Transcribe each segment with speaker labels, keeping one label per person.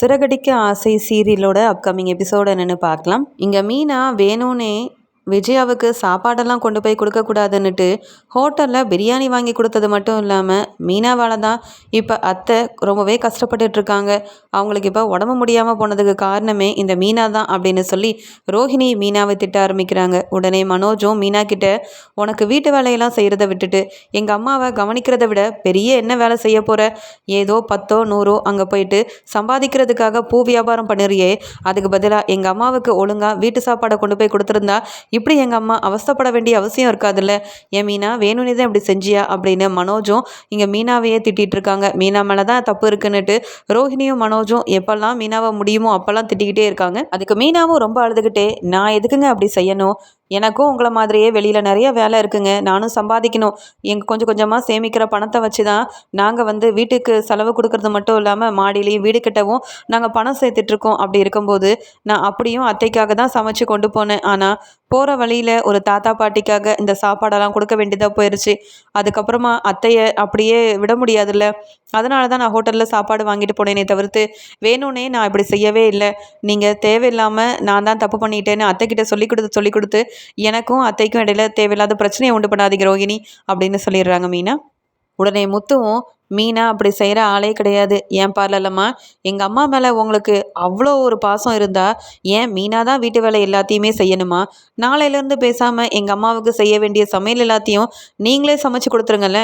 Speaker 1: சிறகடிக்க ஆசை சீரியலோட upcoming episode என்னென்னு பார்க்கலாம். இங்கே மீனா வேணும்னே விஜயாவுக்கு சாப்பாடெல்லாம் கொண்டு போய் கொடுக்கக்கூடாதுன்னுட்டு ஹோட்டலில் பிரியாணி வாங்கி கொடுத்தது மட்டும் இல்லாமல் மீனாவால் தான் இப்போ அத்தை ரொம்பவே கஷ்டப்பட்டுட்ருக்காங்க அவங்களுக்கு இப்போ உடம்பு முடியாமல் போனதுக்கு காரணமே இந்த மீனா தான் அப்படின்னு சொல்லி ரோஹிணி மீனாவை திட்ட ஆரம்பிக்கிறாங்க. உடனே மனோஜும் மீனா கிட்ட உனக்கு வீட்டு வேலையெல்லாம் செய்கிறத விட்டுட்டு எங்கள் அம்மாவை கவனிக்கிறத விட பெரிய என்ன வேலை செய்ய போகிற ஏதோ பத்தோ நூறோ அங்கே போயிட்டு சம்பாதிக்கிறதுக்காக பூ வியாபாரம் பண்ணுறியே. அதுக்கு பதிலாக எங்கள் அம்மாவுக்கு ஒழுங்காக வீட்டு சாப்பாடை கொண்டு போய் கொடுத்துருந்தா இப்படி எங்கள் அம்மா அவஸ்தப்பட வேண்டிய அவசியம் இருக்காதுல்ல? என் மீனா வேணும்னே தான் இப்படி செஞ்சியா? அப்படின்னு மனோஜும் இங்கே மீனாவையே திட்டிகிட்டு இருக்காங்க. மீனா மேலே தான் தப்பு இருக்குன்னுட்டு ரோஹிணியும் மனோஜும் எப்போல்லாம் மீனாவை முடியுமோ அப்போல்லாம் திட்டிக்கிட்டே இருக்காங்க. அதுக்கு மீனாவும் ரொம்ப அழுதுகிட்டே நான் எதுக்குங்க அப்படி செய்யணும்? எனக்கும் உங்களை மாதிரியே வெளியில் நிறைய வேலை இருக்குங்க. நானும் சம்பாதிக்கணும். எங்கள் கொஞ்சம் கொஞ்சமாக சேமிக்கிற பணத்தை வச்சு தான் நாங்கள் வந்து வீட்டுக்கு செலவு கொடுக்கறது மட்டும் இல்லாமல் மாடியிலையும் வீடு கிட்டவும் நாங்கள் பணம் சேர்த்துட்ருக்கோம் அப்படி இருக்கும்போது நான் அப்படியும் அத்தைக்காக தான் சமைச்சு கொண்டு போனேன். ஆனால் போகிற வழியில் ஒரு தாத்தா பாட்டிக்காக இந்த சாப்பாடெல்லாம் கொடுக்க வேண்டியதாக போயிடுச்சு அதுக்கப்புறமா அத்தையை அப்படியே விட முடியாதுல்ல. அதனால தான் நான் ஹோட்டலில் சாப்பாடு வாங்கிட்டு போனேனே தவிர்த்து வேணும்னே நான் இப்படி செய்யவே இல்லை. நீங்கள் தேவையில்லாமல் நான் தான் தப்பு பண்ணிட்டேன்னு அத்தைக்கிட்ட சொல்லி கொடுத்து சொல்லி கொடுத்து எனக்கும் அத்தைக்கும் இடையில தேவையில்லாத பிரச்சனையை உண்டு பண்ணாதீங்க ரோகிணி அப்படின்னு சொல்லிடுறாங்க மீனா. உடனே முத்துவும் மீனா அப்படி செய்கிற ஆளே கிடையாது. ஏன் பார்லலம்மா எங்கள் அம்மா மேலே உங்களுக்கு அவ்வளோ ஒரு பாசம் இருந்தால் ஏன் மீனா தான் வீட்டு வேலை எல்லாத்தையுமே செய்யணுமா? நாளையிலேருந்து பேசாமல் எங்கள் அம்மாவுக்கு செய்ய வேண்டிய சமையல் எல்லாத்தையும் நீங்களே சமைச்சு கொடுத்துருங்கல்ல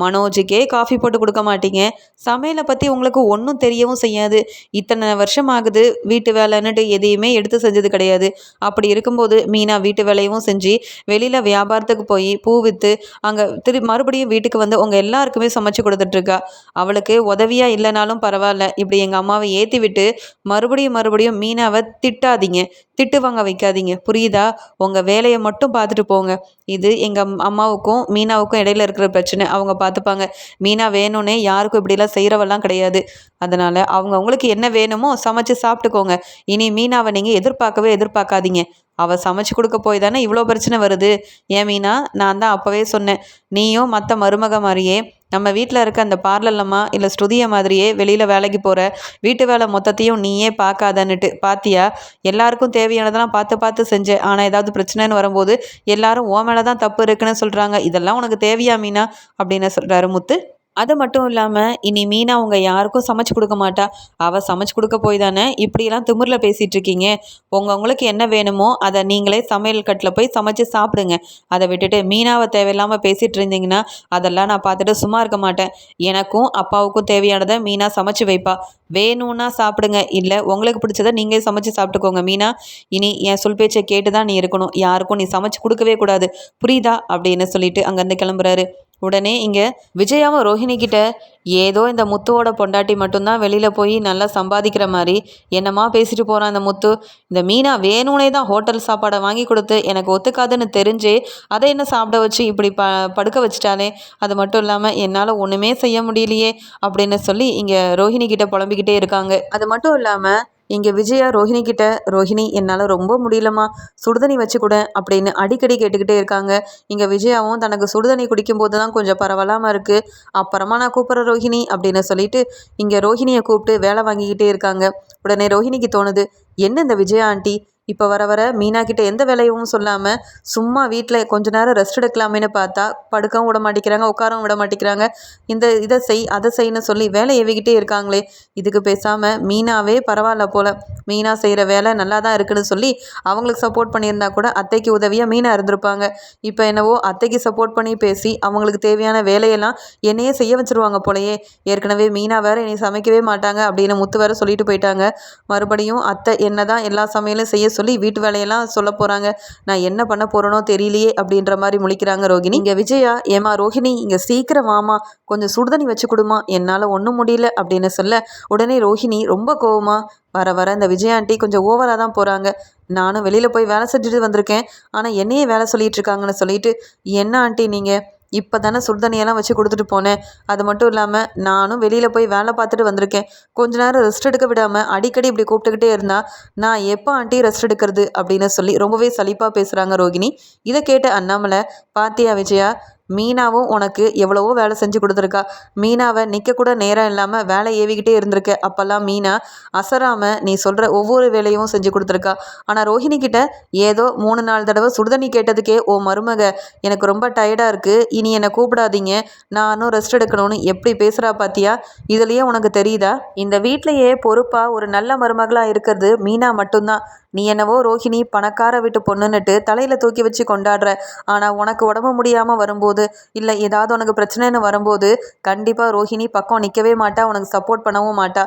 Speaker 1: மனோஜுக்கே காஃபி போட்டு கொடுக்க மாட்டீங்க. சமையலை பற்றி உங்களுக்கு ஒன்றும் தெரியவும் செய்யாது. இத்தனை வருஷம் ஆகுது வீட்டு வேலைன்னுட்டு எதையுமே எடுத்து செஞ்சது கிடையாது. அப்படி இருக்கும்போது மீனா வீட்டு வேலையும் செஞ்சு வெளியில் வியாபாரத்துக்கு போய் பூ விற்று அங்கே திரு மறுபடியும் வீட்டுக்கு வந்து உங்கள் எல்லாருக்குமே சமைச்சு கொடுத்துட்ருக்கா அவளுக்கு உதவியாக இல்லைனாலும் பரவாயில்ல. இப்படி எங்கள் அம்மாவை ஏற்றி விட்டு மறுபடியும் மறுபடியும் மீனாவை திட்டாதீங்க. திட்டு வாங்க வைக்காதீங்க. புரியுதா? உங்கள் வேலையை மட்டும் பார்த்துட்டு போங்க. இது எங்கள் அம்மாவுக்கும் மீனாவுக்கும் இடையில இருக்கிற பிரச்சனை. அவங்க பார்த்துப்பாங்க. மீனா வேணும்னே யாருக்கும் இப்படிலாம் செய்கிறவெல்லாம் கிடையாது. அதனால் அவங்க அவங்களுக்கு என்ன வேணுமோ சமைச்சு சாப்பிட்டுக்கோங்க. இனி மீனாவை நீங்கள் எதிர்பார்க்கவே எதிர்பார்க்காதீங்க. அவள் சமைச்சு கொடுக்க போய் தானே இவ்வளோ பிரச்சனை வருது. ஏன் மீனா நான் தான் அப்போவே சொன்னேன். நீயும் மற்ற மருமக மாதிரியே நம்ம வீட்டில் இருக்க அந்த பார்லல்லம்மா இல்லை ஸ்ருதியை மாதிரியே வெளியில் வேலைக்கு போகிற வீட்டு வேலை மொத்தத்தையும் நீயே பார்க்காதன்னுட்டு பாத்தியா? எல்லாருக்கும் தேவையானதெல்லாம் பார்த்து பார்த்து செஞ்சேன் ஆனால் ஏதாவது பிரச்சனைன்னு வரும்போது எல்லாரும் ஓ மேலே தான் தப்பு இருக்குன்னு சொல்கிறாங்க இதெல்லாம் உனக்கு தேவையா மீனா? அப்படின்னு சொல்கிறாரு முத்து. அது மட்டும் இல்லாமல் இனி மீனா அவங்க யாருக்கும் சமைச்சு கொடுக்க மாட்டா. அவள் சமைச்சு கொடுக்க போய் தானே? இப்படியெல்லாம் திமிரில் பேசிகிட்டு இருக்கீங்க. உங்கவுங்களுக்கு என்ன வேணுமோ அதை நீங்களே சமையல் கட்டில் போய் சமைச்சு சாப்பிடுங்க. அதை விட்டுட்டு மீனாவை தேவையில்லாமல் பேசிகிட்டு இருந்தீங்கன்னா அதெல்லாம் நான் பார்த்துட்டு சும்மா இருக்க மாட்டேன். எனக்கும் அப்பாவுக்கும் தேவையானதை மீனா சமைச்சு வைப்பா. வேணும்னா சாப்பிடுங்க. இல்லை உங்களுக்கு பிடிச்சதை நீங்கள் சமைச்சு சாப்பிட்டுக்கோங்க. மீனா இனி என் சொல் பேச்சை கேட்டு தான் நீ இருக்கணும். யாருக்கும் நீ சமைச்சு கொடுக்கவே கூடாது. புரியுதா? அப்படின்னு சொல்லிட்டு அங்கேருந்து கிளம்புறாரு. உடனே இங்கே விஜயாவும் ரோஹிணி கிட்ட ஏதோ இந்த முத்துவோட பொண்டாட்டி மட்டும்தான் வெளியில் போய் நல்லா சம்பாதிக்கிற மாதிரி என்னம்மா பேசிட்டு போகிறான் இந்த முத்து? இந்த மீனா வேணும்னே தான் ஹோட்டல் சாப்பாடை வாங்கி கொடுத்து எனக்கு ஒத்துக்காதுன்னு தெரிஞ்சு அதை என்ன சாப்பிட வச்சு இப்படி ப படுக்க வச்சுட்டாலே அது மட்டும் இல்லாமல் என்னால் ஒன்றுமே செய்ய முடியலையே அப்படின்னு சொல்லி இங்கே ரோஹிணி கிட்ட புலம்பிக்கிட்டே இருக்காங்க. அது மட்டும் இல்லாமல் இங்கே விஜயா ரோஹிணி கிட்ட ரோஹிணி என்னால் ரொம்ப முடியலம்மா. சுடுதண்ணி வச்சு கூட அப்படின்னு அடிக்கடி கேட்டுக்கிட்டே இருக்காங்க. இங்கே விஜயாவும் தனக்கு சுடுதண்ணி குடிக்கும்போது தான் கொஞ்சம் பரவாயில்லாமல் இருக்குது அப்புறமா நான் கூப்பிட்ற ரோஹிணி அப்படின்னு சொல்லிட்டு இங்கே ரோஹிணியை கூப்பிட்டு வேலை வாங்கிக்கிட்டே இருக்காங்க. உடனே ரோஹிணிக்கு தோணுது என்ன இந்த விஜயா ஆண்டி? இப்போ வர வர மீனா கிட்ட எந்த வேலையும் சொல்லாமல் சும்மா வீட்டில் கொஞ்ச நேரம் ரெஸ்ட் எடுக்கலாமேன்னு பார்த்தா படுக்கவும் விட மாட்டேங்கிறாங்க உட்காரவும் விட மாட்டேங்கிறாங்க. இந்த இதை செய் அதை செய்யணும் சொல்லி வேலை எவிக்கிட்டே இருக்காங்களே இதுக்கு பேசாமல் மீனாவே பரவாயில்ல போல். மீனா செய்கிற வேலை நல்லா தான் இருக்குன்னு சொல்லி அவங்களுக்கு சப்போர்ட் பண்ணியிருந்தா கூட அத்தைக்கு உதவியாக மீனா இருந்திருப்பாங்க. இப்போ என்னவோ அத்தைக்கு சப்போர்ட் பண்ணி பேசி அவங்களுக்கு தேவையான வேலையெல்லாம் என்னையே செய்ய வச்சுருவாங்க போலையே. ஏற்கனவே மீனா வேற என்னை சமைக்கவே மாட்டாங்க அப்படின்னு முத்து வேற சொல்லிட்டு போயிட்டாங்க. மறுபடியும் அத்தை என்ன தான் எல்லா சமையலும் செய்ய சொல்லி வீட்டு வேலையெல்லாம் சொல்ல போகிறாங்க நான் என்ன பண்ண போகிறேனோ தெரியலையே அப்படின்ற மாதிரி முழிக்கிறாங்க ரோகிணி. இங்கே விஜயா ஏமா ரோஹிணி இங்கே சீக்கிரம் வாமா கொஞ்சம் சுடுதண்ணி வச்சு கொடுமா என்னால் ஒன்றும் முடியல அப்படின்னு சொல்ல உடனே ரோஹிணி ரொம்ப கோவமா வர வர இந்த விஜய் ஆண்டி கொஞ்சம் ஓவராக தான் போகிறாங்க நானும் வெளியில் போய் வேலை செஞ்சுட்டு வந்திருக்கேன். ஆனால் என்னையே வேலை சொல்லிகிட்டு இருக்காங்கன்னு சொல்லிட்டு என்ன ஆண்டி நீங்கள் இப்போ தானே சுடுதண்ணியெல்லாம் வச்சு கொடுத்துட்டு போனேன். அது மட்டும் இல்லாமல் நானும் வெளியில் போய் வேலை பார்த்துட்டு வந்திருக்கேன். கொஞ்ச நேரம் ரெஸ்ட் எடுக்க விடாமல் அடிக்கடி இப்படி கூப்பிட்டுக்கிட்டே இருந்தால் நான் எப்போ ஆண்டி ரெஸ்ட் எடுக்கிறது அப்படின்னு சொல்லி ரொம்பவே சலிப்பாக பேசுகிறாங்க ரோகிணி. இதை கேட்ட அண்ணாமலை பாத்தியா விஜயா மீனாவும் உனக்கு எவ்வளவோ வேலை செஞ்சு கொடுத்துருக்கா. மீனாவை நிற்க கூட நேரம் இல்லாமல் வேலை ஏவிக்கிட்டே இருந்திருக்க. அப்போல்லாம் மீனா அசராமல் நீ சொல்கிற ஒவ்வொரு வேலையும் செஞ்சு கொடுத்துருக்கா. ஆனால் ரோஹிணி கிட்ட ஏதோ மூணு நாலு தடவை சுடுதண்ணி கேட்டதுக்கே ஓ மருமக எனக்கு ரொம்ப டயர்டாக இருக்குது இனி என்னை கூப்பிடாதீங்க. நானும் ரெஸ்ட் எடுக்கணும்னு எப்படி பேசுகிறா பாத்தியா? இதுலேயே உனக்கு தெரியுதா? இந்த வீட்லேயே பொறுப்பாக ஒரு நல்ல மருமகளாக இருக்கிறது மீனா மட்டும்தான். நீ என்னவோ ரோஹிணி பணக்கார வீட்டு பொண்ணுன்னுட்டு தலையில் தூக்கி வச்சு கொண்டாடுற. ஆனால் உனக்கு உடம்பு முடியாமல் வரும்போது இல்லை ஏதாவது உனக்கு பிரச்சனைன்னு வரும்போது கண்டிப்பாக ரோஹிணி பக்கம் நிற்கவே மாட்டா உனக்கு சப்போர்ட் பண்ணவும் மாட்டா.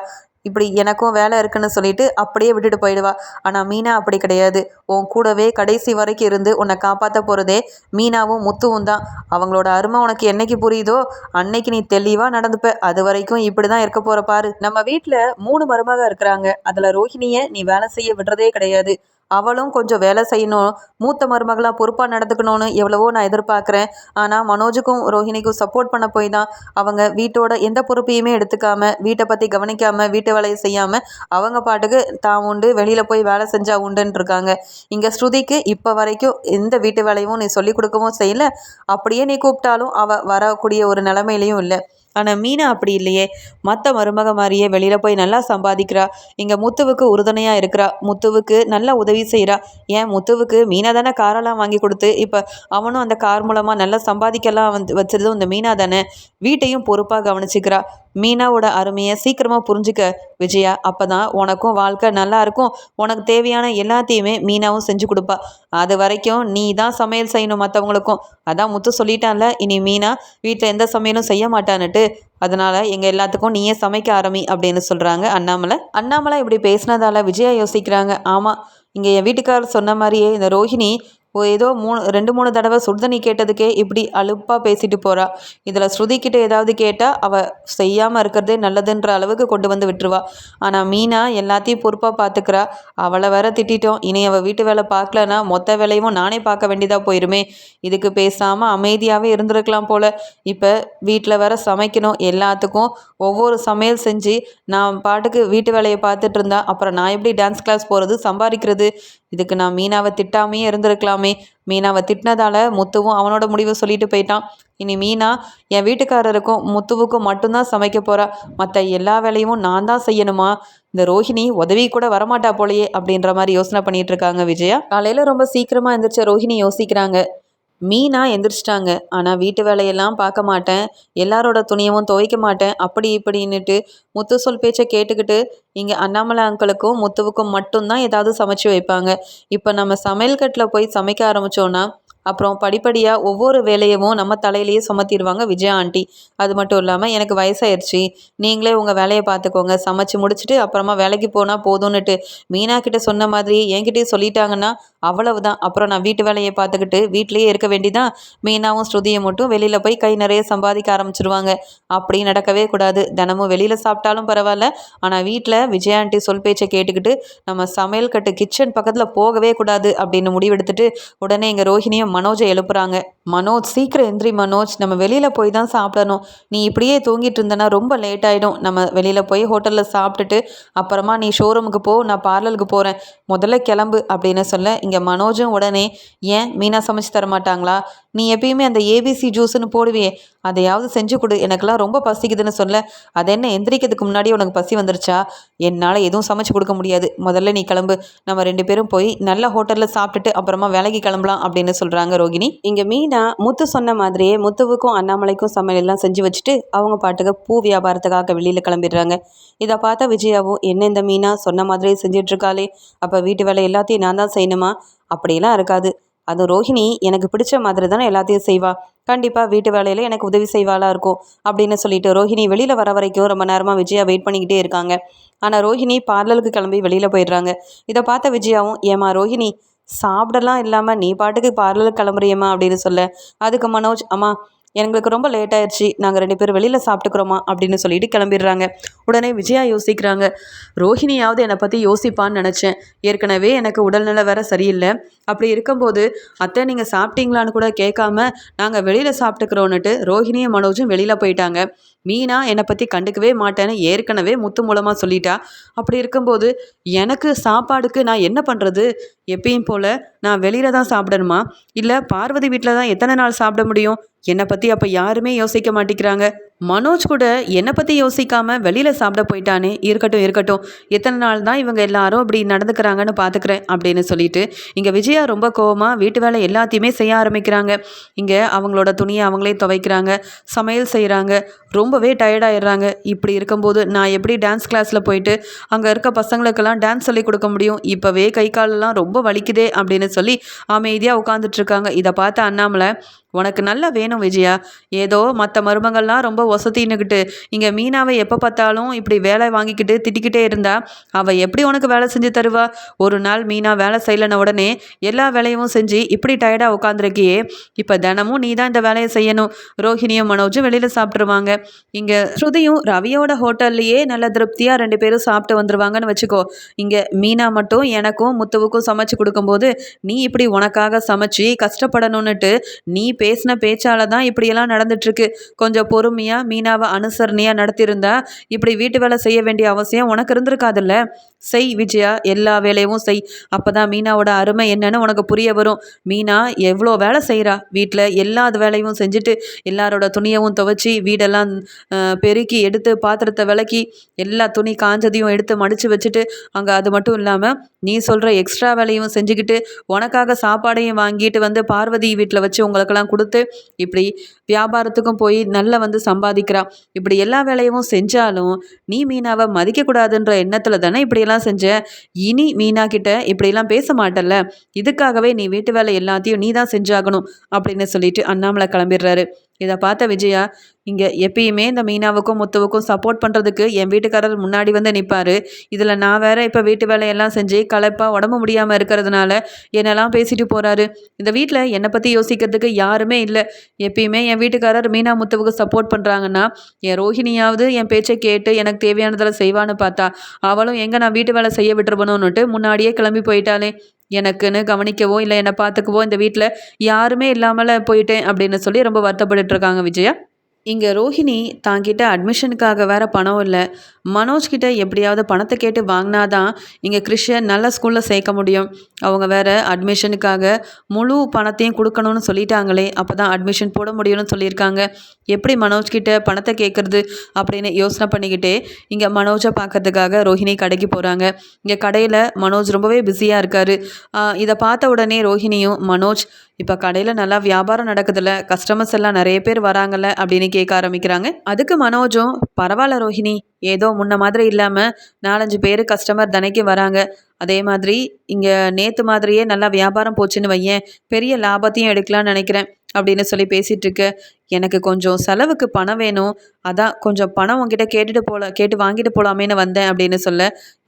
Speaker 1: இப்படி எனக்கும் வேலை இருக்குன்னு சொல்லிட்டு அப்படியே விட்டுட்டு போயிடுவா. ஆனால் மீனா அப்படி கிடையாது. உன் கூடவே கடைசி வரைக்கும் இருந்து உன்னை காப்பாற்ற போகிறதே மீனாவும் முத்துவும் தான். அவங்களோட அருமை உனக்கு என்னைக்கு புரியுதோ அன்னைக்கு நீ தெளிவாக நடந்துப்ப. அது வரைக்கும் இப்படி தான் இருக்க போகிற பாரு. நம்ம வீட்டில் மூணு மருமக இருக்கிறாங்க. அதில் ரோஹிணியை நீ வேலை செய்ய விடுறதே கிடையாது. அவளும் கொஞ்சம் வேலை செய்யணும். மூத்த மருமகளாக பொறுப்பாக நடந்துக்கணும்னு எவ்வளவோ நான் எதிர்பார்க்குறேன். ஆனால் மனோஜுக்கும் ரோஹிணிக்கும் சப்போர்ட் பண்ண போய் தான் அவங்க வீட்டோட எந்த பொறுப்பையுமே எடுத்துக்காம வீட்டை பற்றி கவனிக்காமல் வீட்டு வேலையை செய்யாமல் அவங்க பாட்டுக்கு தான் உண்டு வெளியில் போய் வேலை செஞ்சால் உண்டுன்னு இருக்காங்க. இங்கே ஸ்ருதிக்கு இப்போ வரைக்கும் எந்த வீட்டு வேலையும் நீ சொல்லிக் கொடுக்கவும் செய்யலை. அப்படியே நீ கூப்பிட்டாலும் அவள் வரக்கூடிய ஒரு நிலமையிலையும் இல்லை. ஆனால் மீனா அப்படி இல்லையே. மற்ற மருமக மாதிரியே வெளியில் போய் நல்லா சம்பாதிக்கிறா. இங்கே முத்துவுக்கு உறுதுணையாக இருக்கிறா. முத்துவுக்கு நல்லா உதவி செய்கிறா ஏன் முத்துவுக்கு மீனா தானே காரெல்லாம் வாங்கி கொடுத்து இப்போ அவனும் அந்த கார் மூலமாக நல்லா சம்பாதிக்கலாம் வந்து வச்சதும் இந்த மீனா தானே. வீட்டையும் பொறுப்பாக கவனிச்சிக்கிறா. மீனாவோட அருமையை சீக்கிரமாக புரிஞ்சுக்க விஜயா. அப்போ தான் உனக்கும் வாழ்க்கை நல்லா இருக்கும். உனக்கு தேவையான எல்லாத்தையுமே மீனாவும் செஞ்சு கொடுப்பா. அது வரைக்கும் நீ தான் சமையல் செய்யணும் மற்றவங்களுக்கும் அதான் முத்து சொல்லிட்டான்ல இனி மீனா வீட்டில் எந்த சமையலும் செய்ய மாட்டான்னுட்டு. அதனால் எங்கள் எல்லாத்துக்கும் நீயே சமைக்க ஆரம்பி அப்படின்னு சொல்கிறாங்க அண்ணாமலை. அண்ணாமலை இப்படி பேசினதால விஜயா யோசிக்கிறாங்க ஆமாம் இங்கே என் வீட்டுக்காரர் சொன்ன மாதிரியே இந்த ரோஹிணி ஏதோ மூணு ரெண்டு மூணு தடவை சுடுதண்ணி கேட்டதுக்கே இப்படி அலுப்பாக பேசிட்டு போகிறா இதில் ஸ்ருதி கிட்ட ஏதாவது கேட்டால் அவள் செய்யாமல் இருக்கிறதே நல்லதுன்ற அளவுக்கு கொண்டு வந்து விட்டுருவா. ஆனால் மீனா எல்லாத்தையும் பொறுப்பாக பார்த்துக்கிறா அவளை வேற திட்டிட்டோம். இனி அவள் வீட்டு வேலை பார்க்கலன்னா மொத்த வேலையும் நானே பார்க்க வேண்டியதாக போயிருமே. இதுக்கு பேசாமல் அமைதியாகவே இருந்திருக்கலாம் போல். இப்போ வீட்டில் வேற சமைக்கணும். எல்லாத்துக்கும் ஒவ்வொரு சமையல் செஞ்சு நான் பாட்டுக்கு வீட்டு வேலையை பார்த்துட்டு இருந்தா அப்புறம் நான் எப்படி டான்ஸ் கிளாஸ் போகிறது சம்பாதிக்கிறது இதுக்கு நான் மீனாவை திட்டாமே இருந்திருக்கலாமே. மீனாவை திட்டினதால முத்துவும் அவனோட முடிவை சொல்லிட்டு போயிட்டான். இனி மீனா என் வீட்டுக்காரருக்கும் முத்துவுக்கும் மட்டும்தான் சமைக்க போகிறா மற்ற எல்லா வேலையும் நான் தான் செய்யணுமா? இந்த ரோஹிணி உதவி கூட வரமாட்டா போலையே அப்படின்ற மாதிரி யோசனை பண்ணிட்டு இருக்காங்க விஜயா. காலையில் ரொம்ப சீக்கிரமாக எந்திரிச்ச ரோஹிணி யோசிக்கிறாங்க. மீனா எந்திரிச்சிட்டாங்க. ஆனால் வீட்டு வேலையெல்லாம் பார்க்க மாட்டேன். எல்லாரோட துணியவும் துவைக்க மாட்டேன். அப்படி இப்படின்னுட்டு முத்து சொல் பேச்சை கேட்டுக்கிட்டு இங்கே அண்ணாமலை அங்கிளுக்கும் முத்துவுக்கும் மட்டும்தான் ஏதாவது சமைச்சு வைப்பாங்க. இப்போ நம்ம சமையல் கட்டில் போய் சமைக்க ஆரம்பித்தோன்னா அப்புறம் படிப்படியாக ஒவ்வொரு வேலையவும் நம்ம தலையிலேயே சுமத்திடுவாங்க விஜயா ஆண்டி. அது மட்டும் இல்லாமல் எனக்கு வயசாயிருச்சு. நீங்களே உங்கள் வேலையை பார்த்துக்கோங்க. சமைச்சு முடிச்சுட்டு அப்புறமா வேலைக்கு போனால் போதும்னுட்டு மீனா கிட்ட சொன்ன மாதிரி என்கிட்டயே சொல்லிட்டாங்கன்னா அவ்வளவுதான். அப்புறம் நான் வீட்டு வேலையை பார்த்துக்கிட்டு வீட்லேயே இருக்க வேண்டிதான். மீனாவும் ஸ்ருதியை மட்டும் வெளியில் போய் கை நிறைய சம்பாதிக்க ஆரம்பிச்சிருவாங்க. அப்படி நடக்கவே கூடாது. தினமும் வெளியில் சாப்பிட்டாலும் பரவாயில்ல. ஆனால் வீட்டில் விஜயா ஆண்டி சொல் பேச்சை கேட்டுக்கிட்டு நம்ம சமையல் கட்டு கிச்சன் பக்கத்தில் போகவே கூடாது அப்படின்னு முடிவெடுத்துட்டு உடனே எங்கள் ரோஹிணியும் மனோஜை எழுப்புறாங்க. மனோஜ் சீக்கிரம் எந்திரி மனோஜ். நம்ம வெளியில் போய் தான் சாப்பிடணும். நீ இப்படியே தூங்கிட்டு இருந்தனா ரொம்ப லேட் ஆகிடும் நம்ம வெளியில் போய் ஹோட்டலில் சாப்பிட்டுட்டு அப்புறமா நீ ஷோரூமுக்கு போ நான் பார்லருக்கு போகிறேன் முதல்ல கிளம்பு அப்படின்னு சொல்ல இங்கே மனோஜும் உடனே ஏன்? மீனா சமைச்சு தர மாட்டாங்களா நீ எப்பயுமே அந்த ஏபிசி ஜூஸ்ன்னு போடுவியே. அதையாவது செஞ்சு கொடு. எனக்கெல்லாம் ரொம்ப பசிக்குதுன்னு சொல்ல. அது என்ன எந்திரிக்கிறதுக்கு முன்னாடி உனக்கு பசி வந்துருச்சா? என்னால் எதுவும் சமைச்சு கொடுக்க முடியாது. முதல்ல நீ கிளம்பு. நம்ம ரெண்டு பேரும் போய் நல்ல ஹோட்டலில் சாப்பிட்டுட்டு அப்புறமா வேலைக்கு கிளம்பலாம் அப்படின்னு சொல்கிறாங்க ரோகிணி. இங்கே மீனா முத்து சொன்ன மாதிரியே முத்துவுக்கும் அண்ணாமலைக்கும் சமையல் எல்லாம் செஞ்சு வச்சுட்டு அவங்க பாட்டுக்கு பூ வியாபாரத்துக்காக வெளியில் கிளம்பிடுறாங்க. இதை பார்த்தா விஜயாவும் என்ன இந்த மீனா? சொன்ன மாதிரியே செஞ்சிட்ருக்காளே அப்போ வீட்டு வேலை எல்லாத்தையும் நான் தான் செய்யணுமா? அப்படியெல்லாம் இருக்காது. அது ரோஹிணி எனக்கு பிடிச்ச மாதிரி தானே எல்லாத்தையும் செய்வா. கண்டிப்பாக வீட்டு வேலையில் எனக்கு உதவி செய்வாளாக இருக்கும் அப்படின்னு சொல்லிட்டு ரோஹிணி வெளியில் வர வரைக்கும் ரொம்ப நேரமாக விஜயா வெயிட் பண்ணிக்கிட்டே இருக்காங்க. ஆனால் ரோஹிணி பார்லருக்கு கிளம்பி வெளியில் போயிடுறாங்க. இதை பார்த்த விஜயாவும் ஏமா ரோஹிணி சாப்பிடலாம் இல்லாமல் நீ பாட்டுக்கு பார்லருக்கு கிளம்புறியம்மா அப்படின்னு சொல்ல. அதுக்கு மனோஜ் அம்மா எங்களுக்கு ரொம்ப லேட் ஆயிடுச்சு நாங்கள் ரெண்டு பேரும் வெளியில் சாப்பிட்டுக்கிறோமா அப்படின்னு சொல்லிட்டு கிளம்பிடுறாங்க. உடனே விஜயா யோசிக்கிறாங்க. ரோஹிணியாவது என்னை பற்றி யோசிப்பான்னு நினச்சேன். ஏற்கனவே எனக்கு உடல்நிலை வேற சரியில்லை. அப்படி இருக்கும்போது அத்தை நீங்கள் சாப்பிட்டீங்களான்னு கூட கேட்காம நாங்கள் வெளியில் சாப்பிட்டுக்கிறோன்னுட்டு ரோஹிணியும் மனோஜும் வெளியில் போயிட்டாங்க. மீனா என்னை பற்றி கண்டுக்கவே மாட்டேன்னு ஏற்கனவே முத்து மூலமாக சொல்லிட்டா. அப்படி இருக்கும்போது எனக்கு சாப்பாடுக்கு நான் என்ன பண்ணுறது எப்பயும் போல் நான் வெளியில் தான் சாப்பிடணுமா? இல்லை பார்வதி வீட்டில் தான் எத்தனை நாள் சாப்பிட முடியும்? என்னை பற்றி அப்போ யாருமே யோசிக்க மாட்டேங்கிறாங்க. மனோஜ் கூட என்னை பற்றி யோசிக்காமல் வெளியில் சாப்பிட போயிட்டானே. இருக்கட்டும் இருக்கட்டும். எத்தனை நாள் தான் இவங்க எல்லாரும் அப்படி நடந்துக்கிறாங்கன்னு பார்த்துக்கிறேன் அப்படின்னு சொல்லிட்டு இங்கே விஜயா ரொம்ப கோவமாக வீட்டு வேலை எல்லாத்தையுமே செய்ய ஆரம்பிக்கிறாங்க. இங்கே அவங்களோட துணியை அவங்களே துவைக்கிறாங்க சமையல் செய்கிறாங்க ரொம்பவே டயர்டாயிடுறாங்க இப்படி இருக்கும்போது நான் எப்படி டான்ஸ் கிளாஸில் போயிட்டு அங்கே இருக்க பசங்களுக்கெல்லாம் டான்ஸ் சொல்லி கொடுக்க முடியும்? இப்போவே கை காலெல்லாம் ரொம்ப வலிக்குதே அப்படின்னு சொல்லி அமைதியாக உட்காந்துட்ருக்காங்க இதை பார்த்து அண்ணாமலை உனக்கு நல்லா வேணும் விஜயா. ஏதோ மற்ற மருமகள்லாம் ரொம்ப ஒசத்தின்னுக்கிட்டு இங்கே மீனாவை எப்போ பார்த்தாலும் இப்படி வேலை வாங்கிக்கிட்டு திட்டிக்கிட்டே இருந்தா அவள் எப்படி உனக்கு வேலை செஞ்சு தருவா? ஒரு நாள் மீனா வேலை செய்யலன உடனே எல்லா வேலையும் செஞ்சு இப்படி டயர்டாக உட்காந்துருக்கியே இப்போ தினமும் நீ தான் இந்த வேலையை செய்யணும். ரோஹிணியும் மனோஜும் வெளியில் சாப்பிட்ருவாங்க இங்கே ஸ்ருதியும் ரவியோட ஹோட்டல்லையே நல்ல திருப்தியாக ரெண்டு பேரும் சாப்பிட்டு வந்துருவாங்கன்னு வச்சுக்கோ. இங்கே மீனா மட்டும் எனக்கும் முத்துவுக்கும் சமைச்சு கொடுக்கும்போது நீ இப்படி உனக்காக சமைச்சு கஷ்டப்படணும்னுட்டு நீ பேசின பேச்சால தான் இப்படியெல்லாம் நடந்துட்டுருக்கு. கொஞ்சம் பொறுமையாக மீனாவை அனுசரணையாக நடத்தியிருந்தா இப்படி வீட்டு வேலை செய்ய வேண்டிய அவசியம் உனக்கு இருந்திருக்காதுல்ல? செய் விஜயா எல்லா வேலையும் செய். அப்போ தான் மீனாவோட அருமை என்னன்னு உனக்கு புரிய வரும். மீனா எவ்வளோ வேலை செய்கிறா வீட்டில் எல்லா வேலையும் செஞ்சுட்டு எல்லாரோட துணியவும் துவைச்சி வீடெல்லாம் பெருக்கி எடுத்து பாத்திரத்தை விளக்கி எல்லா துணி காஞ்சதையும் எடுத்து மடித்து வச்சுட்டு அங்கே அது மட்டும் இல்லாமல் நீ சொல்கிற எக்ஸ்ட்ரா வேலையும் செஞ்சுக்கிட்டு உனக்காக சாப்பாடையும் வாங்கிட்டு வந்து பார்வதி வீட்டில் வச்சு உங்களுக்கெல்லாம் கொடுத்து இப்படி வியாபாரத்துக்கும் போய் நல்லா வந்து சம்பாதிக்கிறா. இப்படி எல்லா வேலையும் செஞ்சாலும் நீ மீனாவை மதிக்கக்கூடாதுன்ற எண்ணத்தில் தானே இப்படியெல்லாம் செஞ்ச. இனி மீனா கிட்ட இப்படியெல்லாம் பேச மாட்டல்ல. இதுக்காகவே நீ வீட்டு வேலை எல்லாத்தையும் நீ தான் செஞ்சாகணும் அப்படின்னு சொல்லிட்டு அண்ணாமலை கிளம்பிடுறாரு. இதை பார்த்த விஜயா இங்கே எப்பயுமே இந்த மீனாவுக்கும் முத்துவுக்கும் சப்போர்ட் பண்ணுறதுக்கு என் வீட்டுக்காரர் முன்னாடி வந்து நிற்பார் இதில் நான் வேற இப்போ வீட்டு வேலையெல்லாம் செஞ்சு களைப்பாக உடம்பு முடியாமல் இருக்கிறதுனால என்னெல்லாம் பேசிட்டு போகிறாரு இந்த வீட்டில் என்னை பற்றி யோசிக்கிறதுக்கு யாருமே இல்லை. எப்பயுமே என் வீட்டுக்காரர் மீனா முத்துவுக்கு சப்போர்ட் பண்ணுறாங்கன்னா என் ரோஹிணியாவது என் பேச்சை கேட்டு எனக்கு தேவையானதில் செய்வான்னு பார்த்தா அவளும் எங்கே நான் வீட்டு வேலை செய்ய விட்டுருவணும்னுட்டு முன்னாடியே கிளம்பி போயிட்டாலே எனக்குன்னு கவனிக்கவோ இல்லை என்னை பார்த்துக்கவோ இந்த வீட்டில் யாருமே இல்லாமல் போயிட்டேன் அப்படின்னு சொல்லி ரொம்ப வருத்தப்பட்டு இருக்காங்க விஜயா? இங்கே ரோஹிணி தாங்கிட்ட அட்மிஷனுக்காக வேற பணம் இல்லை. மனோஜ் கிட்ட எப்படியாவது பணத்தை கேட்டு வாங்கினாதான் இங்கே கிறிஷை நல்ல ஸ்கூலில் சேர்க்க முடியும். அவங்க வேற அட்மிஷனுக்காக முழு பணத்தையும் கொடுக்கணும்னு சொல்லிட்டாங்களே அப்போ தான் அட்மிஷன் போட முடியும்னு சொல்லியிருக்காங்க. எப்படி மனோஜ் கிட்ட பணத்தை கேட்குறது அப்படின்னு யோசனை பண்ணிக்கிட்டே இங்கே மனோஜை பார்க்கறதுக்காக ரோஹிணி கடைக்கு போகிறாங்க இங்கே கடையில் மனோஜ் ரொம்பவே பிஸியாக இருக்கார். இதை பார்த்த உடனே ரோஹிணியும் மனோஜ் இப்போ கடையில் நல்லா வியாபாரம் நடக்குதுல்ல கஸ்டமர்ஸ் எல்லாம் நிறைய பேர் வராங்கல்ல? அப்படின்னு கேட்க ஆரம்பிக்கிறாங்க. அதுக்கு மனோஜும் பரவாயில்ல ரோஹிணி ஏதோ முன்ன மாதிரி இல்லாமல் நாலஞ்சு பேர் கஸ்டமர் தினைக்கு வராங்க. அதே மாதிரி இங்கே நேற்று மாதிரியே நல்லா வியாபாரம் போச்சுன்னு வையேன். பெரிய லாபத்தையும் எடுக்கலாம்னு நினைக்கிறேன் அப்படின்னு சொல்லி பேசிகிட்டு இருக்க எனக்கு கொஞ்சம் செலவுக்கு பணம் வேணும். அதான் கொஞ்சம் பணம் உங்ககிட்ட கேட்டுட்டு போல கேட்டு வாங்கிட்டு போகலாமேன்னு வந்தேன் அப்படின்னு சொல்ல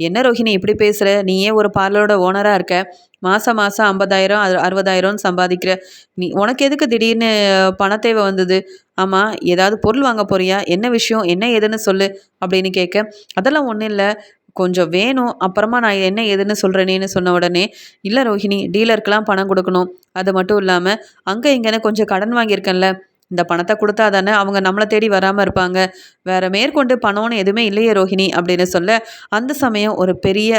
Speaker 1: என்ன ரோஹிணி இப்படி பேசுகிற நீயே ஒரு பார்லரோட ஓனராக இருக்க. மாதம் மாதம் ஐம்பதாயிரம் அறுபதாயிரம்னு சம்பாதிக்கிற. நீ உனக்கு எதுக்கு திடீர்னு பண தேவை வந்தது? ஆமாம் ஏதாவது பொருள் வாங்க போறியா? என்ன விஷயம்? என்ன ஏதுன்னு சொல்லு. அப்படின்னு கேட்க அதெல்லாம் ஒன்றும் இல்லை. கொஞ்சம் வேணும். அப்புறமா நான் என்ன ஏதுன்னு சொல்கிறேனேன்னு சொன்ன உடனே இல்லை ரோஹிணி டீலருக்கெலாம் பணம் கொடுக்கணும். அது மட்டும் இல்லாமல் அங்கே இங்கேன்னு கொஞ்சம் கடன் வாங்கியிருக்கேன்ல. இந்த பணத்தை கொடுத்தா தானே அவங்க நம்மளை தேடி வராமல் இருப்பாங்க. வேற மேற்கொண்டு பணம்னு எதுவுமே இல்லையே ரோஹிணி அப்படின்னு சொல்ல அந்த சமயம் ஒரு பெரிய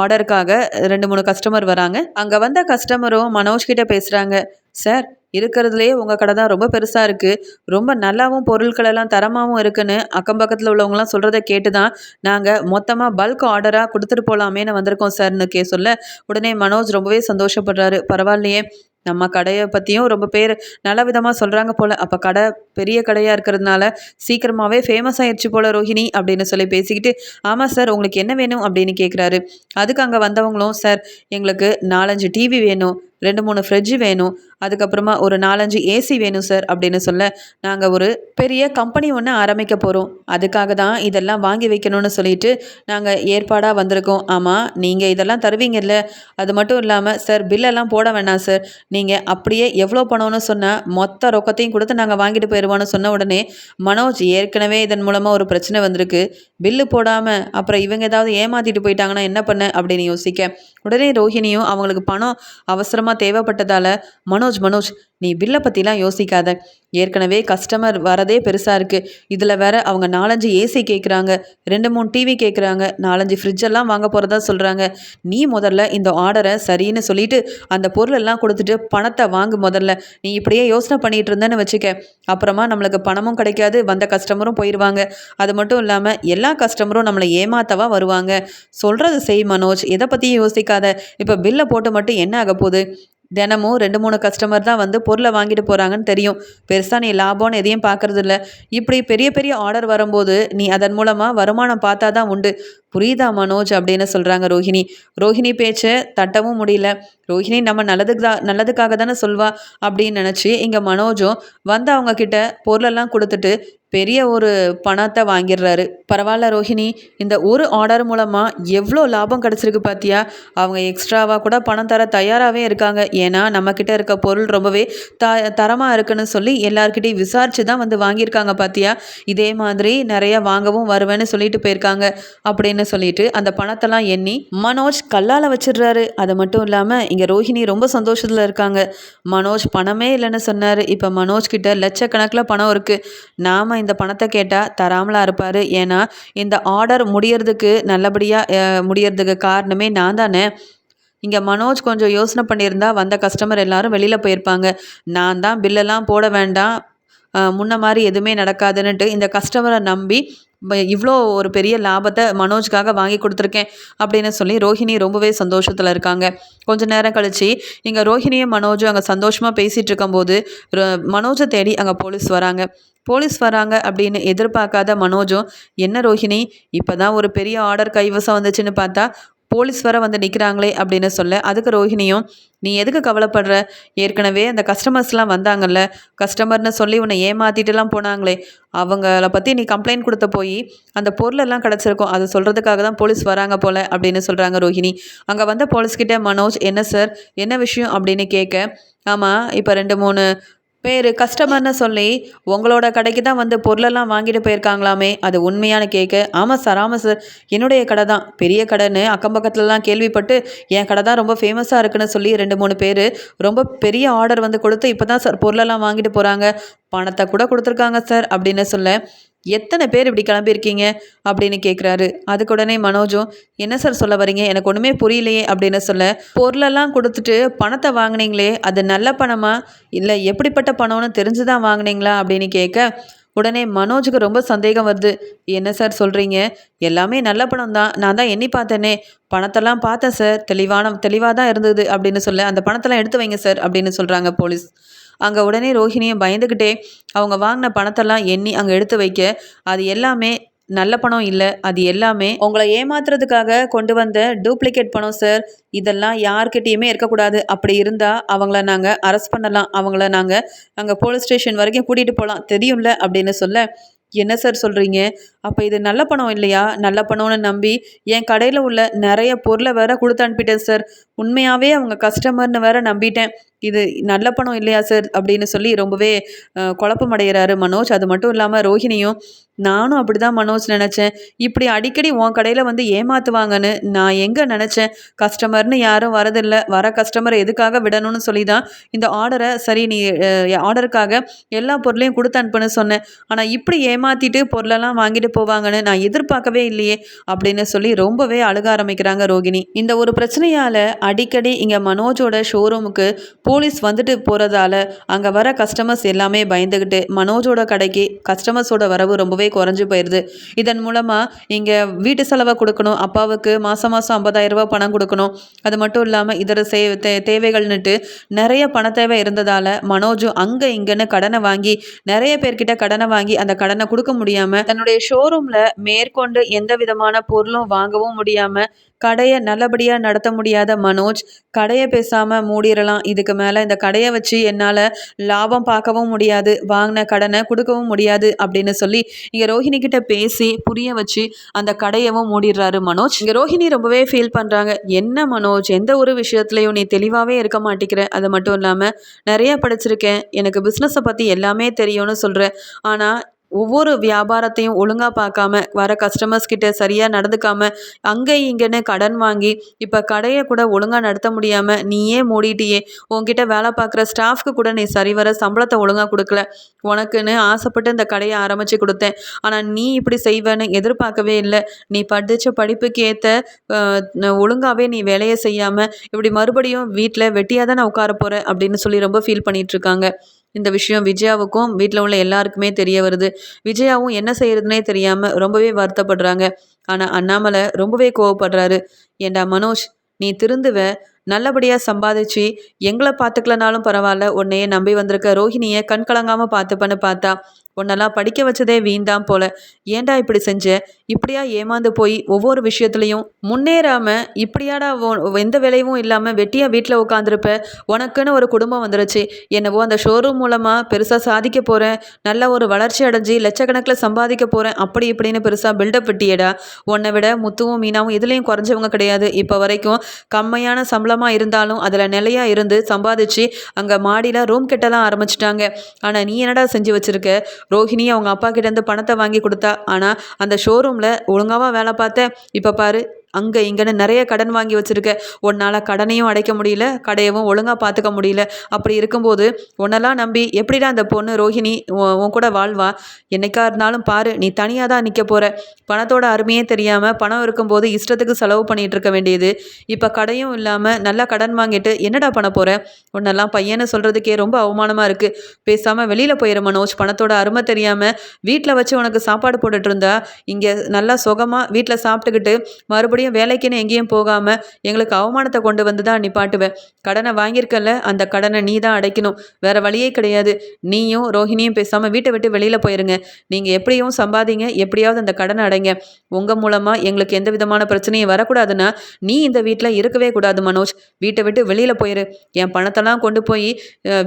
Speaker 1: ஆர்டருக்காக ரெண்டு மூணு கஸ்டமர் வராங்க. அங்கே வந்த கஸ்டமரும் மனோஜ் கிட்டே பேசுகிறாங்க சார் இருக்கிறதுலே உங்கள் கடை தான் ரொம்ப பெருசாக இருக்குது ரொம்ப நல்லாவும் பொருட்களெல்லாம் தரமாகவும் இருக்குன்னு அக்கம் பக்கத்தில் உள்ளவங்களாம் சொல்கிறத கேட்டு தான் நாங்கள் மொத்தமாக பல்க் ஆர்டராக கொடுத்துட்டு போகலாமேன்னு வந்திருக்கோம் சார்னு கே சொல்ல உடனே மனோஜ் ரொம்பவே சந்தோஷப்படுறாரு. பரவாயில்லையே. நம்ம கடையை பற்றியும் ரொம்ப பேர் நல்ல விதமாக சொல்கிறாங்க போல். அப்போ கடை பெரிய கடையாக இருக்கிறதுனால சீக்கிரமாகவே ஃபேமஸ் ஆயிடுச்சு போல் ரோஹிணி அப்படின்னு சொல்லி பேசிக்கிட்டு ஆமாம் சார் உங்களுக்கு என்ன வேணும்? அப்படின்னு கேட்குறாரு அதுக்கு அங்கே வந்தவங்களும் சார் எங்களுக்கு நாலஞ்சு டிவி வேணும். ரெண்டு மூணு ஃப்ரிட்ஜ் வேணும். அதுக்கப்புறமா ஒரு நாலஞ்சு ஏசி வேணும் சார் அப்படின்னு சொல்ல நாங்கள் ஒரு பெரிய கம்பெனி ஒன்று ஆரம்பிக்க போகிறோம் அதுக்காக தான் இதெல்லாம் வாங்கி வைக்கணும்னு சொல்லிட்டு நாங்கள் ஏற்பாடாக வந்திருக்கோம். ஆமாம் நீங்கள் இதெல்லாம் தருவீங்கல்ல. அது மட்டும் இல்லாமல் சார் பில்லெல்லாம் போட வேணாம் சார் நீங்கள் அப்படியே எவ்வளோ பணம்னு சொன்னால் மொத்த ரொக்கத்தையும் கொடுத்து நாங்கள் வாங்கிட்டு போயிடுவோன்னு சொன்ன உடனே மனோஜ் ஏற்கனவே இதன் மூலமாக ஒரு பிரச்சனை வந்திருக்கு. பில்லு போடாமல் அப்புறம் இவங்க ஏதாவது ஏமாற்றிட்டு போயிட்டாங்கன்னா என்ன பண்ண அப்படின்னு யோசிக்க உடனே ரோஹிணியும் அவங்களுக்கு பணம் அவசரமாக தேவைப்பட்டதால் மனோஜ் மனோஜ் நீ பில்லை பற்றிலாம் யோசிக்காத. ஏற்கனவே கஸ்டமர் வரதே பெருசாக இருக்குது இதில் வேற அவங்க நாலஞ்சு ஏசி கேட்குறாங்க ரெண்டு மூணு டிவி கேட்குறாங்க நாலஞ்சு ஃப்ரிட்ஜெல்லாம் வாங்க போகிறதா சொல்கிறாங்க நீ முதல்ல இந்த ஆர்டரை சரின்னு சொல்லிட்டு அந்த பொருளெல்லாம் கொடுத்துட்டு பணத்தை வாங்கு முதல்ல. நீ இப்படியே யோசனை பண்ணிகிட்டு இருந்தேன்னு வச்சுக்க. அப்புறமா நம்மளுக்கு பணமும் கிடைக்காது. வந்த கஸ்டமரும் போயிடுவாங்க அது மட்டும் இல்லாமல் எல்லா கஸ்டமரும் நம்மளை ஏமாத்தவா வருவாங்க. சொல்கிறது செய் மனோஜ். எதை பற்றியும் யோசிக்காத. இப்போ பில்லை போட்டு மட்டும் என்ன ஆக போகுது? தினமும் ரெண்டு மூணு கஸ்டமர் தான் வந்து பொருளை வாங்கிட்டு போகிறாங்கன்னு தெரியும். பெருசாக நீ லாபம்னு எதையும் பார்க்கறது இல்லை இப்படி பெரிய பெரிய ஆர்டர் வரும்போது நீ அதன் மூலமாக வருமானம் பார்த்தா தான் உண்டு. புரியுதா மனோஜ்? அப்படின்னு சொல்கிறாங்க ரோஹிணி. ரோஹிணி பேச்சை தட்டவும் முடியல. ரோஹிணி நம்ம நல்லதுக்கு தான் நல்லதுக்காக தானே சொல்வா அப்படின்னு நினச்சி இங்கே மனோஜும் வந்து அவங்க கிட்ட பொருளெல்லாம் கொடுத்துட்டு பெரிய ஒரு பணத்தை வாங்கிடுறாரு. பரவாயில்ல ரோஹிணி இந்த ஒரு ஆர்டர் மூலமாக எவ்வளோ லாபம் கிடச்சிருக்கு பார்த்தியா அவங்க எக்ஸ்ட்ராவாக கூட பணம் தர தயாராகவே இருக்காங்க. ஏன்னா நம்மக்கிட்ட இருக்க பொருள் ரொம்பவே த தரமாக இருக்குன்னு சொல்லி எல்லாருக்கிட்டையும் விசாரித்து தான் வந்து வாங்கியிருக்காங்க பார்த்தியா இதே மாதிரி நிறைய வாங்கவும் வருவேன்னு சொல்லிட்டு போயிருக்காங்க. அப்படின்னு சொல்லிட்டு அந்த பணத்தெல்லாம் எண்ணி மனோஜ் கல்லால் வச்சிடுறாரு. அது மட்டும் இல்லாமல் இங்கே ரோஹிணி ரொம்ப சந்தோஷத்தில் இருக்காங்க. மனோஜ் பணமே இல்லைன்னு சொன்னார். இப்போ மனோஜ் கிட்ட லட்சக்கணக்கில் பணம் இருக்குது நாம் இந்த பணத்தை கேட்டால் தராமலா இருப்பார். ஏன்னா இந்த ஆர்டர் முடியறதுக்கு நல்லபடியாக முடியறதுக்கு காரணமே நான் தானே. இங்கே மனோஜ் கொஞ்சம் யோசனை பண்ணியிருந்தா வந்த கஸ்டமர் எல்லாரும் வெளியில் போயிருப்பாங்க. நான் தான் பில்லெல்லாம் போட வேண்டாம். முன்ன மாதிரி எதுவுமே நடக்காதுன்னுட்டு இந்த கஸ்டமரை நம்பி இவ்வளோ ஒரு பெரிய லாபத்தை மனோஜ்க்காக வாங்கி கொடுத்துருக்கேன் அப்படின்னு சொல்லி ரோஹிணி ரொம்பவே சந்தோஷத்தில் இருக்காங்க. கொஞ்ச நேரம் கழித்து இங்கே ரோஹிணியும் மனோஜும் அங்கே சந்தோஷமாக பேசிகிட்டு இருக்கும்போது மனோஜை தேடி அங்கே போலீஸ் வராங்க. போலீஸ் வராங்க அப்படின்னு எதிர்பார்க்காத மனோஜும் என்ன ரோஹிணி இப்போ தான் ஒரு பெரிய ஆர்டர் கைவசம் வந்துச்சுன்னு பார்த்தா போலீஸ் வர வந்து நிற்கிறாங்களே அப்படின்னு சொல்ல அதுக்கு ரோஹிணியும் நீ எதுக்கு கவலைப்படுற? ஏற்கனவே அந்த கஸ்டமர்ஸ்லாம் வந்தாங்கல்ல கஸ்டமர்னு சொல்லி உன்னை ஏமாற்றிட்டுலாம் போனாங்களே அவங்கள பற்றி நீ கம்ப்ளைண்ட் கொடுத்த போய் அந்த பொருளெல்லாம் கிடச்சிருக்கும் அது சொல்கிறதுக்காக தான் போலீஸ் வராங்க போல் அப்படின்னு சொல்கிறாங்க ரோஹிணி. அங்கே வந்த போலீஸ்கிட்ட மனோஜ் என்ன சார்? என்ன விஷயம்? அப்படின்னு கேட்க ஆமாம் இப்போ ரெண்டு மூணு பேர் கஸ்டமர்னு சொல்லி உங்களோட கடைக்கு தான் வந்து பொருளெல்லாம் வாங்கிட்டு போயிருக்காங்களாமே அது உண்மையான கேக்கு. ஆமாம் சார் ஆமாம் சார் என்னுடைய கடை தான். பெரிய கடைன்னு அக்கம் பக்கத்துலலாம் கேள்விப்பட்டு என் கடை தான் ரொம்ப ஃபேமஸாக இருக்குன்னு சொல்லி ரெண்டு மூணு பேர் ரொம்ப பெரிய ஆர்டர் வந்து கொடுத்து இப்போ தான் சார் பொருளெல்லாம் வாங்கிட்டு போகிறாங்க பணத்தை கூட கொடுத்துருக்காங்க சார் அப்படின்னு சொல்ல எத்தனை பேர் இப்படி கிளம்பியிருக்கீங்க அப்படின்னு கேட்குறாரு அதுக்கு உடனே மனோஜும் என்ன சார் சொல்ல வரீங்க எனக்கு ஒன்றுமே புரியலையே அப்படின்னு சொல்ல பொருளெல்லாம் கொடுத்துட்டு பணத்தை வாங்கினீங்களே அது நல்ல பணமா? இல்லை எப்படிப்பட்ட பணம்னு தெரிஞ்சு தான் வாங்கினீங்களா? அப்படின்னு கேட்க உடனே மனோஜுக்கு ரொம்ப சந்தேகம் வருது. என்ன சார் சொல்கிறீங்க எல்லாமே நல்ல பணம் தான் நான் தான் எண்ணி பார்த்தேனே. பணத்தெல்லாம் பார்த்தேன் சார் தெளிவான தெளிவாக தான் இருந்தது அப்படின்னு சொல்ல அந்த பணத்தெல்லாம் எடுத்து வைங்க சார் அப்படின்னு சொல்கிறாங்க போலீஸ். அங்கே உடனே ரோஹிணியும் பயந்துக்கிட்டே அவங்க வாங்கின பணத்தெல்லாம் எண்ணி அங்கே எடுத்து வைக்க அது எல்லாமே நல்ல பணம் இல்லை அது எல்லாமே உங்களை ஏமாத்துறதுக்காக கொண்டு வந்த டூப்ளிகேட் பணம் சார் இதெல்லாம் யார்கிட்டேயுமே இருக்கக்கூடாது. அப்படி இருந்தால் அவங்கள நாங்கள் அரெஸ்ட் பண்ணலாம். அவங்கள நாங்கள் அங்கே போலீஸ் ஸ்டேஷன் வரைக்கும் கூட்டிகிட்டு போகலாம் தெரியும்ல அப்படின்னு சொல்ல என்ன சார் சொல்கிறீங்க அப்போ இது நல்ல பணம் இல்லையா? நல்ல பணம்னு நம்பி என் கடையில் உள்ள நிறைய பொருளை வேற கொடுத்து அனுப்பிட்டேன் சார் உண்மையாகவே அவங்க கஸ்டமர்னு வேற நம்பிட்டேன். இது நல்ல பணம் இல்லையா சார் அப்படின்னு சொல்லி ரொம்பவே குழப்பம் அடைகிறாரு மனோஜ். அது மட்டும் இல்லாமல் ரோஹிணியும் நானும் அப்படி தான் மனோஜ் நினச்சேன். இப்படி அடிக்கடி உன் கடையில் வந்து ஏமாற்றுவாங்கன்னு நான் எங்கே நினச்சேன்? கஸ்டமர்னு யாரும் வரதில்லை. வர கஸ்டமரை எதுக்காக விடணும்னு சொல்லி தான் இந்த ஆர்டரை சரி நீ ஆர்டருக்காக எல்லா பொருளையும் கொடுத்து அனுப்புன்னு சொன்னேன். ஆனால் இப்படி ஏமாற்றிட்டு பொருளெல்லாம் வாங்கிட்டு போவாங்கன்னு நான் எதிர்பார்க்கவே இல்லையே அப்படின்னு சொல்லி ரொம்பவே அழுக ஆரம்பிக்கிறாங்க ரோகிணி. இந்த ஒரு பிரச்சனையால் அடிக்கடி இங்கே மனோஜோட ஷோரூமுக்கு போலீஸ் வந்துட்டு போகிறதால அங்கே வர கஸ்டமர்ஸ் எல்லாமே பயந்துக்கிட்டு மனோஜோட கடைக்கு கஸ்டமர்ஸோட வரவு ரொம்பவே குறைஞ்சி போயிடுது இதன் மூலமாக இங்கே வீட்டு செலவை கொடுக்கணும் அப்பாவுக்கு மாதம் மாதம் ஐம்பதாயிரம் ரூபா பணம் கொடுக்கணும். அது மட்டும் இல்லாமல் இதர சே தே தேவைகள்னுட்டு நிறைய பண தேவை இருந்ததால் மனோஜும் அங்கே இங்கேன்னு கடனை வாங்கி நிறைய பேர்கிட்ட கடனை வாங்கி அந்த கடனை கொடுக்க முடியாமல் தன்னுடைய ஷோரூமில் மேற்கொண்டு எந்த விதமான பொருளும் வாங்கவும் முடியாமல் கடையை நல்லபடியாக நடத்த முடியாத மனோஜ் கடையை பேசாமல் மூடிடலாம் இதுக்கு மேலே இந்த கடையை வச்சு என்னால் லாபம் பார்க்கவும் முடியாது வாங்கின கடனை கொடுக்கவும் முடியாது அப்படின்னு சொல்லி இங்கே ரோஹிணி கிட்ட பேசி புரிய வச்சு அந்த கடையவும் மூடிடுறாரு மனோஜ். இங்கே ரோஹிணி ரொம்பவே ஃபீல் பண்ணுறாங்க என்ன மனோஜ் எந்த ஒரு விஷயத்துலையும் நீ தெளிவாகவே இருக்க மாட்டேங்கிற அது மட்டும் இல்லாமல் நிறைய படிச்சிருக்கேன். எனக்கு பிஸ்னஸை பற்றி எல்லாமே தெரியும்னு சொல்கிறேன் ஆனால் ஒவ்வொரு வியாபாரத்தையும் ஒழுங்காக பார்க்காம வர கஸ்டமர்ஸ் கிட்ட சரியாக நடந்துக்காமல் அங்கே இங்கேன்னு கடன் வாங்கி இப்போ கடையை கூட ஒழுங்காக நடத்த முடியாமல் நீயே மூடிட்டியே உன்கிட்ட வேலை பார்க்குற ஸ்டாஃப்க்கு கூட நீ சரிவர சம்பளத்தை ஒழுங்காக கொடுக்கல. உனக்குன்னு ஆசைப்பட்டு இந்த கடையை ஆரம்பித்து கொடுத்தேன். ஆனால் நீ இப்படி செய்வேன்னு எதிர்பார்க்கவே இல்லை. நீ படித்த படிப்புக்கு ஏற்ற ஒழுங்காகவே நீ வேலையை செய்யாமல் இப்படி மறுபடியும் வீட்டில் வெட்டியாக தான் நான் உட்கார போகிறேன் அப்படின்னு சொல்லி ரொம்ப ஃபீல் பண்ணிகிட்ருக்காங்க இந்த விஷயம் விஜயாவுக்கும் வீட்டில் உள்ள எல்லாருக்குமே தெரிய வருது. விஜயாவும் என்ன செய்யறதுனே தெரியாமல் ரொம்பவே வருத்தப்படுறாங்க. ஆனால் அண்ணாமலை ரொம்பவே கோவப்படுறாரு. ஏண்டா மனோஜ் நீ திருந்துவ. நல்லபடியாக சம்பாதிச்சு எங்களை பார்த்துக்கலனாலும் பரவாயில்ல. உன்னையே நம்பி வந்திருக்க ரோஹிணியை கண் கலங்காமல் பார்த்துப்பன்னு பார்த்தா உன்னெல்லாம் படிக்க வச்சதே வீண்தான் போல. ஏண்டா இப்படி செஞ்ச? இப்படியா ஏமாந்து போய் ஒவ்வொரு விஷயத்துலையும் முன்னேறாம இப்படியாடா எந்த விளைவும் இல்லாமல் வெட்டியாக வீட்டில் உட்காந்துருப்ப உனக்குன்னு ஒரு குடும்பம் வந்துருச்சு. என்னவோ அந்த ஷோரூம் மூலமாக பெருசாக சாதிக்க போகிறேன் நல்ல ஒரு வளர்ச்சி அடைஞ்சு லட்சக்கணக்கில் சம்பாதிக்க போகிறேன் அப்படி இப்படின்னு பெருசாக பில்டப் விட்டியடா. உன்னை விட முத்துவும் மீனாவும் இதுலேயும் குறைஞ்சவங்க கிடையாது. இப்போ வரைக்கும் கம்மையான சம்பளமாக இருந்தாலும் அதில் நிலையாக இருந்து சம்பாதிச்சு அங்கே மாடியில் ரூம் கெட்டலாம் ஆரம்பிச்சிட்டாங்க. ஆனால் நீ என்னடா செஞ்சு வச்சுருக்க? ரோஹிணி அவங்க அப்பா கிட்டேருந்து பணத்தை வாங்கி கொடுத்தா ஆனால் அந்த ஷோரூமில் ஒழுங்காவாக வேலை பார்த்தேன் இப்போ பாரு அங்கே இங்கேன்னு நிறைய கடன் வாங்கி வச்சுருக்க. உன்னால் கடனையும் அடைக்க முடியல கடையவும் ஒழுங்காக பார்த்துக்க முடியல. அப்படி இருக்கும்போது உன்னெல்லாம் நம்பி எப்படிடா அந்த பொண்ணு ரோஹிணி உன் கூட வாழ்வா? என்னைக்கா இருந்தாலும் பாரு நீ தனியாக தான் நிற்க போகிற பணத்தோட அருமையே தெரியாமல் பணம் இருக்கும்போது இஷ்டத்துக்கு செலவு பண்ணிகிட்டு இருக்க வேண்டியது. இப்போ கடையும் இல்லாமல் நல்லா கடன் வாங்கிட்டு என்னடா பண்ண போகிற உன்னெல்லாம் பையனை சொல்கிறதுக்கே ரொம்ப அவமானமாக இருக்குது பேசாமல் வெளியில் போயிட மனோஜ். பணத்தோட அருமை தெரியாமல் வீட்டில் வச்சு உனக்கு சாப்பாடு போட்டுட்டு இருந்தா இங்கே நல்லா சுகமாக வீட்டில் சாப்பிட்டுக்கிட்டு மறுபடியும் மறுபடியும் வேலைக்குன்னு எங்கேயும் போகாமல் எங்களுக்கு அவமானத்தை கொண்டு வந்து தான் நிப்பாட்டுவேன். கடனை வாங்கியிருக்கல அந்த கடனை நீ தான் அடைக்கணும். வேறு வழியே கிடையாது. நீயும் ரோஹிணியும் பேசாமல் வீட்டை விட்டு வெளியில் போயிருங்க. நீங்கள் எப்படியும் சம்பாதிங்க எப்படியாவது அந்த கடனை அடைங்க. உங்கள் மூலமாக எங்களுக்கு எந்த விதமான பிரச்சனையும் வரக்கூடாதுன்னா நீ இந்த வீட்டில் இருக்கவே கூடாது மனோஜ். வீட்டை விட்டு வெளியில் போயிரு. என் பணத்தெல்லாம் கொண்டு போய்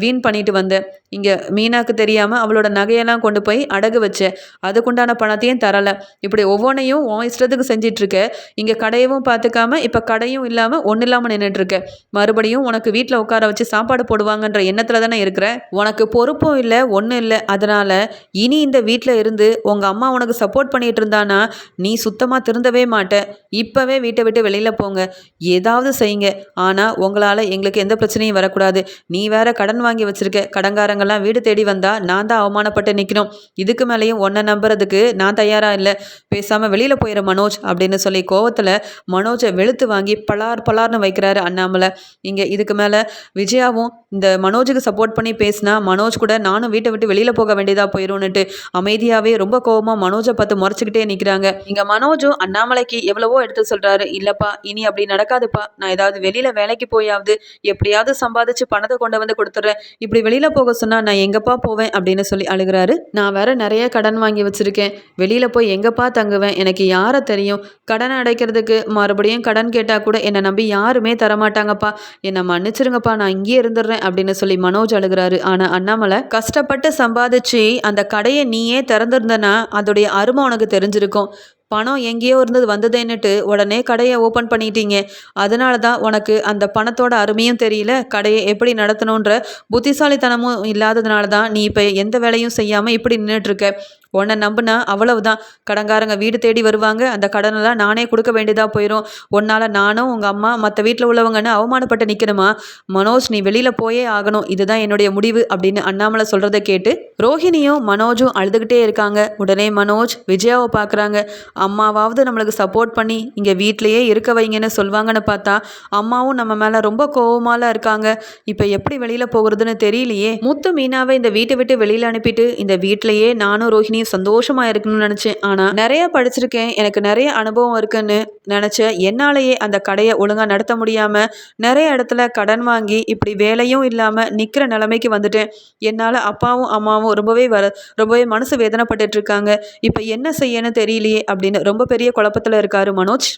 Speaker 1: வீண் பண்ணிட்டு வந்தேன் இங்கே மீனாக்கு தெரியாமல் அவளோட நகையெல்லாம் கொண்டு போய் அடகு வச்ச. அதுக்குண்டான பணத்தையும் தரலை. இப்படி ஒவ்வொன்றையும் உன் இஷ்டத்துக்கு செஞ்சிட்ருக்க. இங்கே கடையவும் பார்த்துக்காம இப்போ கடையும் இல்லாமல் ஒன்றும் இல்லாமல் நின்றுட்டுருக்க மறுபடியும் உனக்கு வீட்டில் உட்கார வச்சு சாப்பாடு போடுவாங்கன்ற எண்ணத்தில் தானே இருக்கிற? உனக்கு பொறுப்பும் இல்லை ஒன்றும் இல்லை. அதனால் இனி இந்த வீட்டில் இருந்து உங்கள் அம்மா உனக்கு சப்போர்ட் பண்ணிகிட்டு இருந்தானா நீ சுத்தமாக திருந்தவே மாட்டேன் இப்போவே வீட்டை விட்டு வெளியில் போங்க. ஏதாவது செய்யுங்க. ஆனால் உங்களால் எங்களுக்கு எந்த பிரச்சனையும் வரக்கூடாது. நீ வேற கடன் வாங்கி வச்சுருக்க. கடன்காரங்கெல்லாம் வீடு தேடி வந்தால் நான் தான் அவமானப்பட்டு நிற்கணும் இதுக்கு மேலேயும் ஒன்றை நம்புறதுக்கு நான் தயாராக இல்லை. பேசாமல் வெளியில் போயிட மனோஜ் அப்படின்னு சொல்லி கோவத்தில் மனோஜை வெளுத்து வாங்கி பலார் பலார்னு வைக்கிறாரு அண்ணாமலை. இங்கே இதுக்கு மேலே விஜயாவும் இந்த மனோஜுக்கு சப்போர்ட் பண்ணி பேசினா மனோஜ் கூட நானும் வீட்டை விட்டு வெளியில் போக வேண்டியதாக போயிடும்னுட்டு அமைதியாகவே ரொம்ப கோபமாக மனோஜை பார்த்து முறைச்சிக்கிட்டே நிற்கிறாங்க இங்கே மனோஜும் அண்ணாமலைக்கு எவ்வளவோ எடுத்து சொல்கிறாரு இல்லைப்பா இனி அப்படி நடக்காதுப்பா. நான் ஏதாவது வெளியில் வேலைக்கு போயாவது எப்படியாவது சம்பாதிச்சு பணத்தை கொண்டு வந்து கொடுத்துட்றேன் இப்படி வெளியில் போக சொன்னால் நான் எங்கப்பா போவேன்? அப்படின்னு சொல்லி அழுகிறாரு. நான் வேற நிறைய கடன் வாங்கி வச்சுருக்கேன். வெளியில் போய் எங்கப்பா தங்குவேன்? எனக்கு யாரை தெரியும்? கடன் அடைக்கிறதுக்கு மறுபடியும் கடன் கேட்டால் கூட என்னை நம்பி யாருமே தரமாட்டாங்கப்பா. என்னை மன்னிச்சிருங்கப்பா நான் இங்கேயே இருந்துடுறேன் அப்படின்னு சொல்லி மனோஜ் அழுகிறாரு. ஆனால் அண்ணாமலை கஷ்டப்பட்டு சம்பாதிச்சு அந்த கடையை நீயே திறந்திருந்தனா அதோடைய அருமை உனக்கு தெரிஞ்சிருக்கும். பணம் எங்கேயோ இருந்தது வந்ததேன்னுட்டு உடனே கடையை ஓப்பன் பண்ணிட்டீங்க. அதனால தான் உனக்கு அந்த பணத்தோட அருமையும் தெரியல கடையை எப்படி நடத்தணுன்ற புத்திசாலித்தனமும் இல்லாததுனால தான் நீ இப்போ எந்த வேலையும் செய்யாமல் இப்படி நின்றுட்டுருக்க உன்னை நம்புனா அவ்வளவுதான். கடங்காரங்க வீடு தேடி வருவாங்க. அந்த கடனெல்லாம் நானே கொடுக்க வேண்டியதாக போயிடும் உன்னால் நானும் உங்கள் அம்மா மற்ற வீட்டில் உள்ளவங்கன்னு அவமானப்பட்டு நிற்கணுமா மனோஜ் நீ வெளியில் போயே ஆகணும். இதுதான் என்னுடைய முடிவு அப்படின்னு அண்ணாமலை சொல்கிறத கேட்டு ரோஹிணியும் மனோஜும் அழுதுகிட்டே இருக்காங்க. உடனே மனோஜ் விஜயாவை பார்க்குறாங்க அம்மாவாவது நம்மளுக்கு சப்போர்ட் பண்ணி இங்கே வீட்லேயே இருக்க வைங்கன்னு சொல்லுவாங்கன்னு பார்த்தா அம்மாவும் நம்ம மேலே ரொம்ப கோவமால இருக்காங்க. இப்போ எப்படி வெளியில் போகிறதுன்னு தெரியலையே. முத்து மீனாவை இந்த வீட்டை விட்டு வெளியில் அனுப்பிட்டு இந்த வீட்டிலையே நானும் ரோஹிணி சந்தோஷமாக இருக்கணும்னு நினச்சேன். ஆனால் நிறைய படிச்சிருக்கேன். எனக்கு நிறைய அனுபவம் இருக்குன்னு நினச்சேன் என்னாலேயே அந்த கடையை ஒழுங்காக நடத்த முடியாமல் நிறைய இடத்துல கடன் வாங்கி இப்படி வேலையும் இல்லாமல் நிற்கிற நிலைமைக்கு வந்துட்டேன். என்னால் அப்பாவும் அம்மாவும் ரொம்பவே வர ரொம்பவே மனசு வேதனைப்பட்டுட்ருக்காங்க இப்போ என்ன செய்யன்னு தெரியலையே அப்படின்னு ரொம்ப பெரிய குழப்பத்தில் இருக்காரு மனோஜ்.